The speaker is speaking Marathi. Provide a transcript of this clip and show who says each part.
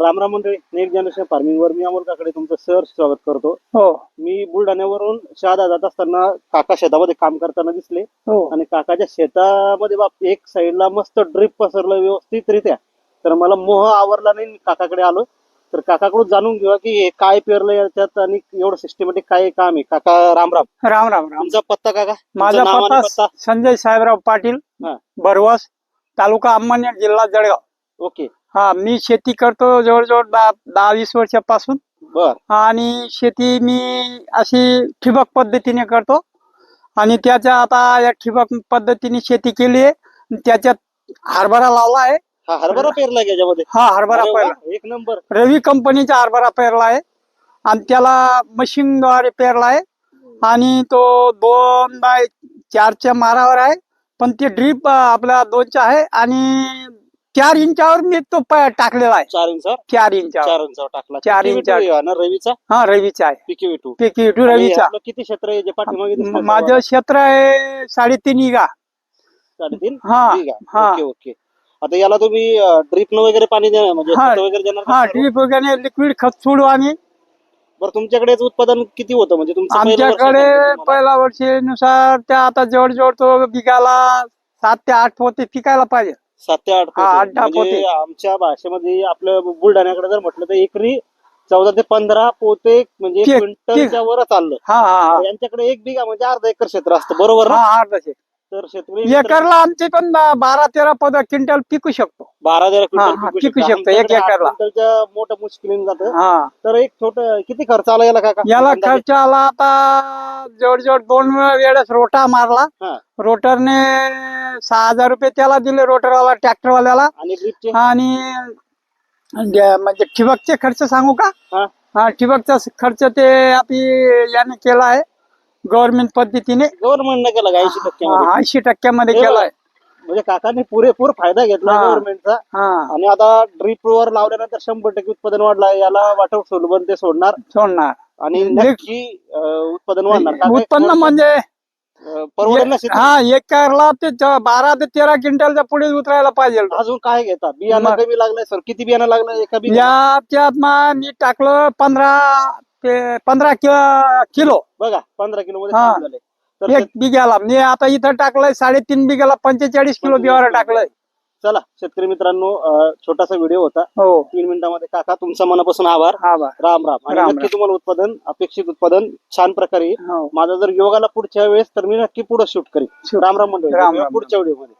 Speaker 1: रामराम मंडळी नेक्स्ट जनरेशन फार्मिंग वर मी अमोल काकडे तुमचं सर स्वागत करतो.
Speaker 2: हो.
Speaker 1: मी बुलढाण्यावरून शहादा जात असताना काका शेतामध्ये काम करताना दिसले.
Speaker 2: हो.
Speaker 1: आणि काकाच्या शेतामध्ये बाप एक साईडला मस्त ड्रिप पसरलं व्यवस्थितरित्या. तर मला मोह आवरला नाही काकाकडे आलो. तर काकाकडून जाणून घेऊया की हे काय पेरलं याच्यात आणि एवढं सिस्टमॅटिक काय काम आहे? काका रामराम
Speaker 2: राम. राम राम
Speaker 1: तुमचा पत्ता काका?
Speaker 2: माझा
Speaker 1: नाव आणि
Speaker 2: पत्ता संजय साहेबराव पाटील
Speaker 1: हा.
Speaker 2: भरवस तालुका अंमळनेर जिल्हा जळगाव.
Speaker 1: ओके.
Speaker 2: हा मी शेती करतो जवळजवळ दहा दहा वीस वर्षापासून.
Speaker 1: बर.
Speaker 2: आणि शेती मी अशी ठिबक पद्धतीने करतो. आणि त्याच्या आता या ठिबक पद्धतीने शेती केली आहे. त्याच्यात हरभरा लावला आहे.
Speaker 1: हा हरभरा पेरला का याच्यामध्ये?
Speaker 2: हा हरभरा
Speaker 1: अरे वा,
Speaker 2: पहिला
Speaker 1: एक नंबर.
Speaker 2: रवी कंपनीचा हरभरा पेरला आहे. आणि त्याला मशीनद्वारे पेरला आहे. आणि तो दोन बाय चारच्या मारावर आहे. पण ते ड्रीप आपला दोनच्या आहे. आणि चार इंचावर मी तो प- टाकलेला आहे.
Speaker 1: चार इंचावर
Speaker 2: चार इंचावर.
Speaker 1: चार इंचावर टाकला.
Speaker 2: चार
Speaker 1: किती
Speaker 2: इंचावर.
Speaker 1: विटू आहे ना रवीचा?
Speaker 2: हा रवीचा आहे.
Speaker 1: पिकी विटू
Speaker 2: पैकी
Speaker 1: आणि
Speaker 2: रवीचा.
Speaker 1: किती क्षेत्र आहे जे पाठीमागे दिसतंय
Speaker 2: माझं? क्षेत्र आहे साडेतीन इगा
Speaker 1: साडेतीन
Speaker 2: हा. हा.
Speaker 1: Okay okay. आता याला तुम्ही ड्रिप न वगैरे पाणी देणार म्हणजे
Speaker 2: हा.
Speaker 1: खतं वगैरे देणार
Speaker 2: हा
Speaker 1: का?
Speaker 2: ड्रीप वगैरे लिक्विड खत सोडू आणि
Speaker 1: बरं तुमच्याकडे उत्पादन किती होतं? म्हणजे तुमचं पहिलं वर्ष
Speaker 2: आमच्याकडे पहिल्या वर्षीनुसार त्या आता जवळजवळ तो बिघाला सात ते आठ पोते पिकायला पाहिजे.
Speaker 1: सात ते आठ
Speaker 2: हा, आठ
Speaker 1: पोते.
Speaker 2: दहा
Speaker 1: म्हणजे
Speaker 2: पोते.
Speaker 1: आमच्या भाषेमध्ये आपलं बुलढाण्याकडे जर म्हटलं तर एकरी चौदा ते पंधरा पोते म्हणजे क्विंटलच्या वर चाललं
Speaker 2: हा हा हा
Speaker 1: यांच्याकडे एक बिघा म्हणजे अर्धा एकर क्षेत्र असतं बरोबर ना
Speaker 2: हा.
Speaker 1: तर शेतकरी मित्र-
Speaker 2: एकरला आमचे पण बा- बारा तेरा पद क्विंटल पिकू शकतो
Speaker 1: बारा तेरा
Speaker 2: हा,
Speaker 1: क्विंटल
Speaker 2: हा,
Speaker 1: पिकू
Speaker 2: पिकू
Speaker 1: शकतं.
Speaker 2: एक
Speaker 1: आमच्याकडे आठ
Speaker 2: एकरला.
Speaker 1: क्विंटलच्या मोठं मुश्किलीने जातं
Speaker 2: हा
Speaker 1: तर एक छोट किती खर्च आला याला काका
Speaker 2: याला? खर्च आला आता जवळजवळ दोन वेळेस रोटा मारला.
Speaker 1: हा.
Speaker 2: रोटरने सहा हजार रुपये त्याला दिले रोटरवाला ट्रॅक्टरवाल्याला.
Speaker 1: आणि ड्रिपचे
Speaker 2: आणि जे- म्हणजे ठिबकचे खर्च सांगू का?
Speaker 1: हा.
Speaker 2: हा ठिबकचा खर्च ते आपली याने केला आहे. गव्हर्नमेंट पद्धतीने.
Speaker 1: गव्हर्नमेंट न केला ऐंशी टक्क्यामध्ये?
Speaker 2: ऐंशी टक्क्यामध्ये
Speaker 1: वा.
Speaker 2: केलाय
Speaker 1: म्हणजे काकांनी पुरेपूर फायदा घेतला
Speaker 2: हा.
Speaker 1: गव्हर्नमेंटचा
Speaker 2: हा.
Speaker 1: आणि आता ड्रिप वर लावल्यानंतर शंभर टक्के उत्पादन वाढला याला वाटप सोलबन ते सोडणार.
Speaker 2: सोडणार.
Speaker 1: आणि नक्की अं, उत्पादन वाढणार.
Speaker 2: उत्पन्न म्हणजे
Speaker 1: अं, परवडेल ना शेती?
Speaker 2: हा एकरला ते च- बारा ते तेरा क्विंटलच्या पुढे उतरायला पाहिजे.
Speaker 1: अजून काय घेता बियाणं
Speaker 2: मग-
Speaker 1: कमी लागलंय सर. किती बियाणं लागलं? एका बिया
Speaker 2: याच्यात मग मी टाकलं पंधरा ते पंधरा कि- किलो.
Speaker 1: बघा पंधरा किलो मध्ये
Speaker 2: हा.
Speaker 1: काम झालंय. तर
Speaker 2: एक बिघ्याला. मी आता इथं टाकलंय साडेतीन बिघ्याला पंचेचाळीस किलो बिवारा टाकलंय.
Speaker 1: चला शेतकरी मित्रांनो अं, छोटासा व्हिडिओ होता
Speaker 2: हो
Speaker 1: तीन मिनिटामध्ये काका तुमचा मनापासून आभार
Speaker 2: हा बा
Speaker 1: राम राम आणि
Speaker 2: राम
Speaker 1: नक्की
Speaker 2: राम.
Speaker 1: तुम्हाला उत्पादन अपेक्षित उत्पादन छान प्रकारे येईल.
Speaker 2: हो
Speaker 1: माझा जर योगाला पुढच्या वेळेस तर मी नक्की पुढे शूट करेन. राम राम मंडळी
Speaker 2: राम.
Speaker 1: पुढच्या व्हिडिओमध्ये